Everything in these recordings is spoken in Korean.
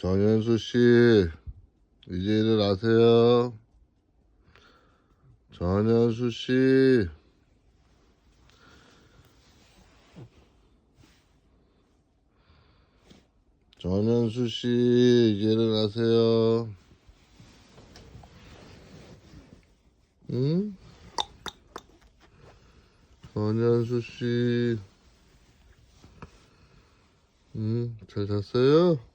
정현수 씨, 이제 일어나세요. 전현수 씨. 전현수 씨, 이제 일어나세요. 응? 전현수 씨. 응, 잘 잤어요?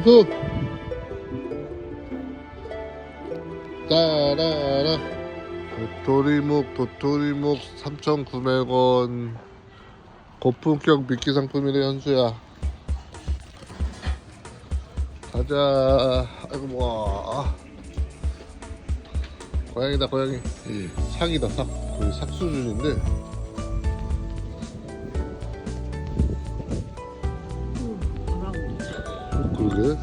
연수 따라라. 도토리묵 도토리묵 3,900원. 고품격 미끼 상품이래 현수야. 가자. 아이고 뭐. 고양이다 고양이. 삭이다 삭. 거의 삭 수준인데 그러게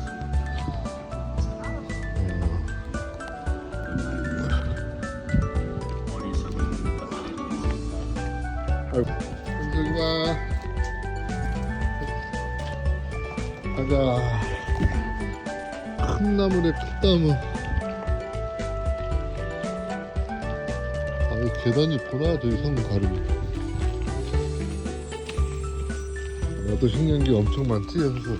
아이고. 힘들다 가자. 큰 나무네 큰 나무 아 이 계단이 있구나 저기 성 가름이 나도 식량기 엄청 많지 현수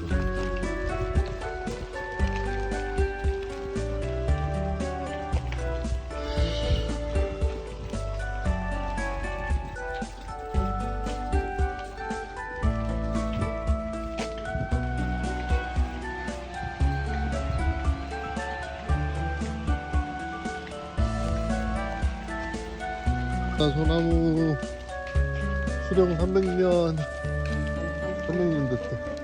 가나 소나무 수령 300년 300년 됐다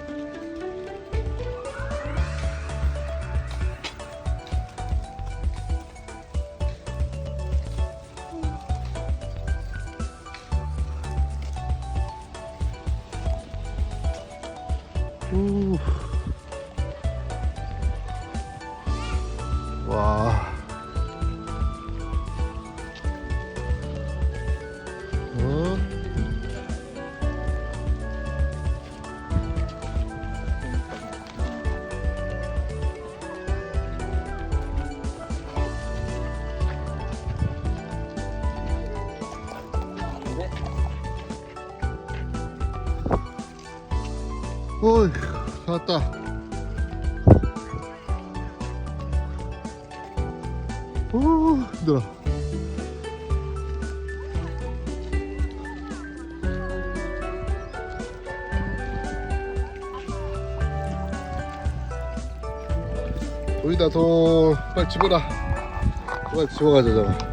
우. 어이, 왔다. 오, 힘들어. 여기다 더 빨리 집어라. 빨리 집어가자, 저거.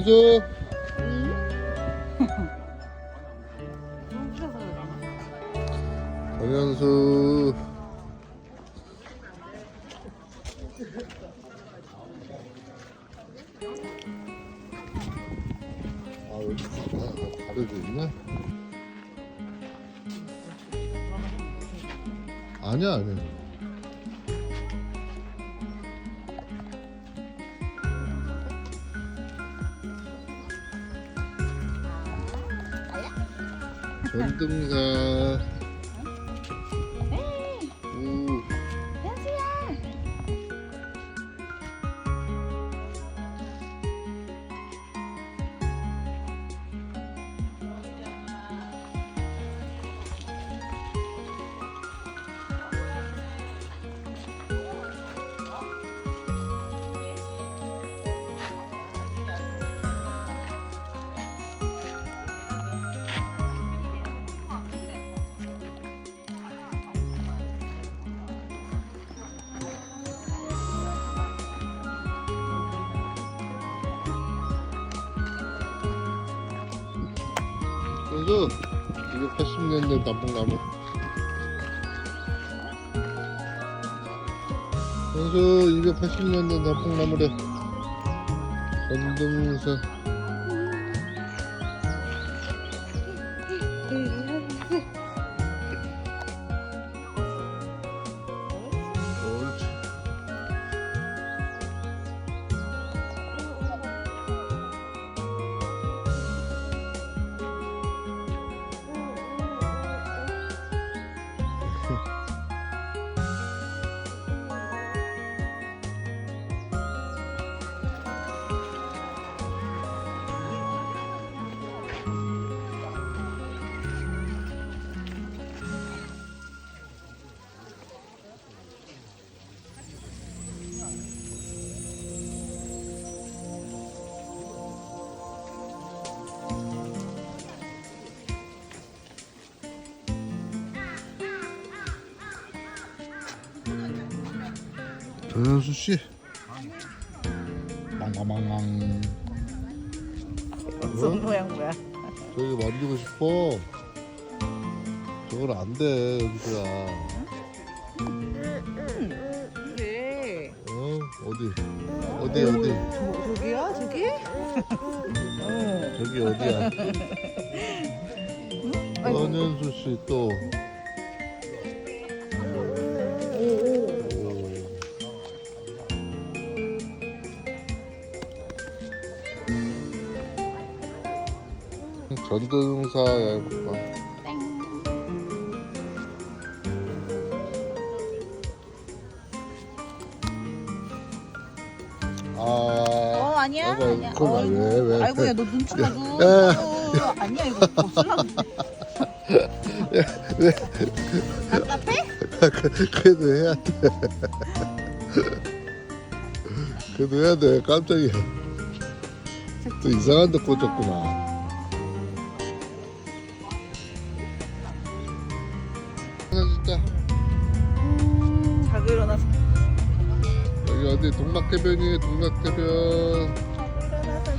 현수야. 현수. 전현수. 아. 아니야 아니야. 전등사. 현수 280년 된 단풍나무. 현수 280년 된 단풍나무래. 전등사 6시 망망망망 손 모양 뭐야? 저기 만지고 싶어 저건 안돼 은수야 그래. 어? 어디 어디 어디 저, 저기야? 저기? 저기 어디야 권현수 씨또 전등사 야구방 아어 아니야 아이고, 아니야. 그건 어이구. 왜, 왜? 아이고 야너 눈치 봐도. 야. 어, 아니야 이거 벗으려고. 답답해? 그래도 해야 돼. 그래도 해야 돼. 깜짝이야. 또 이상한 데 꽂혔구나. 하나 진짜 자고 일어나서. 여기 어디 동막해변이에요. 동막해변.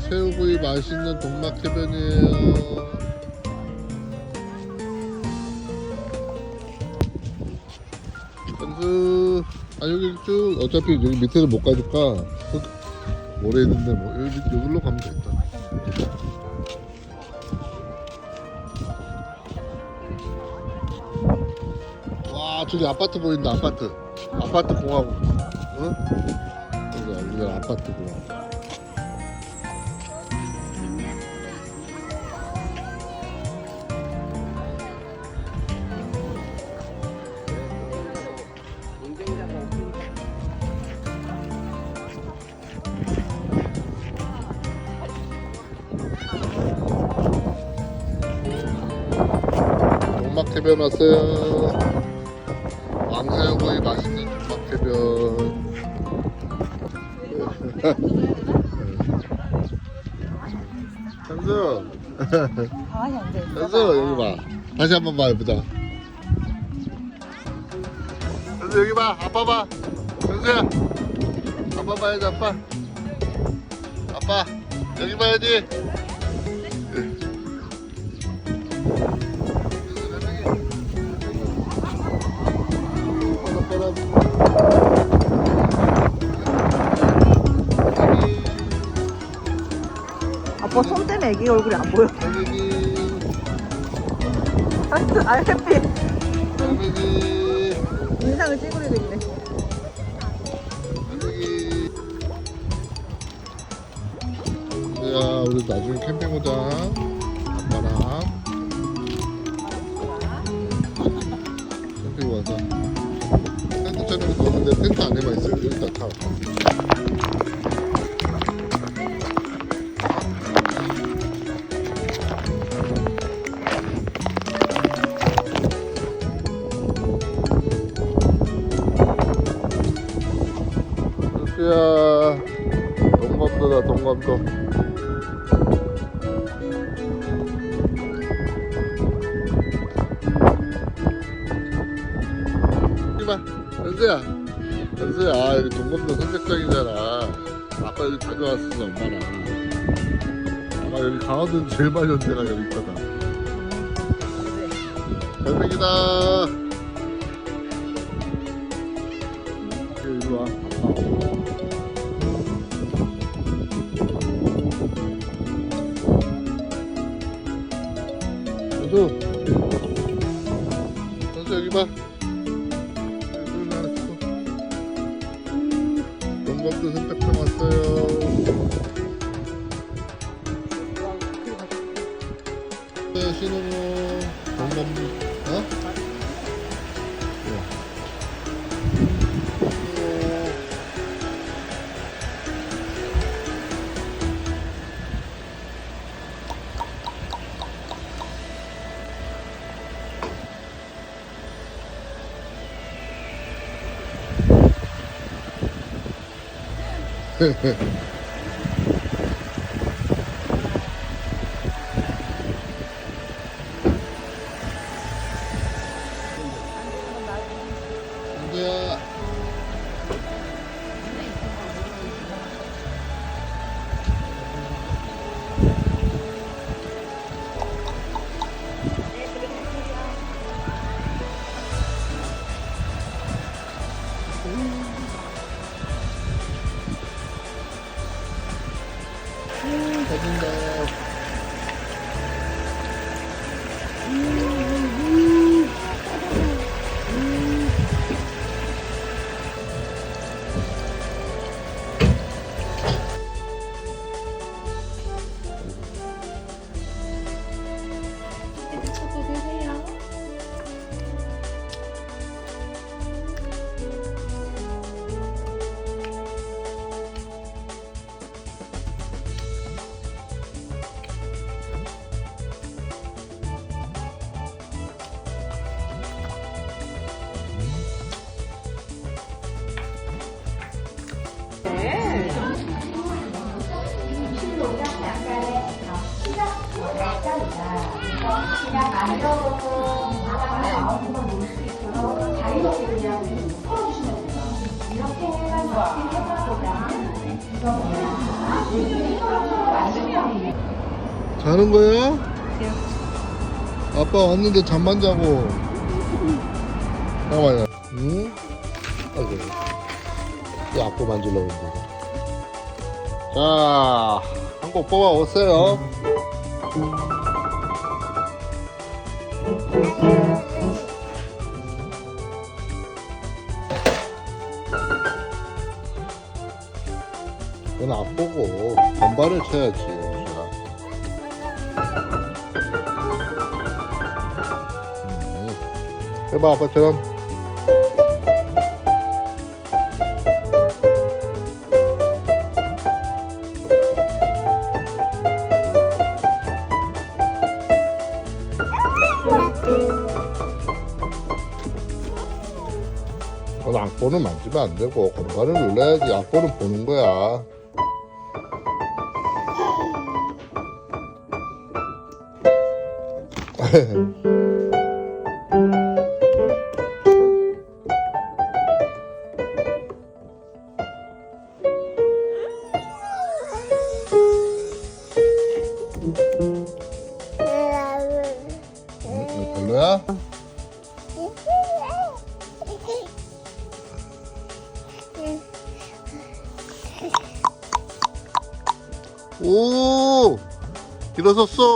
새우구이 맛있는 동막해변이에요. 현수 아 여기 쭉 어차피 여기 밑에는 못 가니까 흙 모래 있는데 뭐 여기 여기로 가면 되겠다. 저기 아파트 보인다 아파트 아파트 공하고 응? 여기 여기 아파트 공하고 동막해변 왔어요. 왕새우구이 맛있는 동막해변. 현수, 가만히 앉아 있어. 현수 여기 봐. 다시 한 번봐 보자. 현수 여기 봐. 아빠 봐. 현수야. 아빠 봐야지 아빠. 아빠 여기 봐야지. 아빠 손 때문에 애기 얼굴이 안 보여. 아, 햇빛. 인상을 찌그리고 있네. 야, 우리 나중에 캠핑 오자. 아빠랑. 캠핑 와서. 텐트 쳐놓고 노는데 텐트 안에만 있어요. 여기다 타. 동검도. 이봐, 연수야. 연수야, 아, 여기 동검도 선택장이잖아. 아빠 여기 자주 왔어, 엄마랑. 아마 여기 강화도는 제일 많이 온 데가 여기 있거든. 별백이다. 연수. 연수 여기 봐. 연수 나 찍어. 동갑도 선택 Ha ha ha. 자는 거야? 아빠 왔는데 잠만 자고. 잠깐만요. 응? 아이고. 이 아빠 만지려고 했는데. 자, 한 곡 뽑아 오세요. 안 보고 건반을 쳐야지. 영수야. 음. 해봐 아빠처럼. 악보는 만지면 안 되고 건반을 눌러야지 악보는 보는 거야. 오! 일어섰어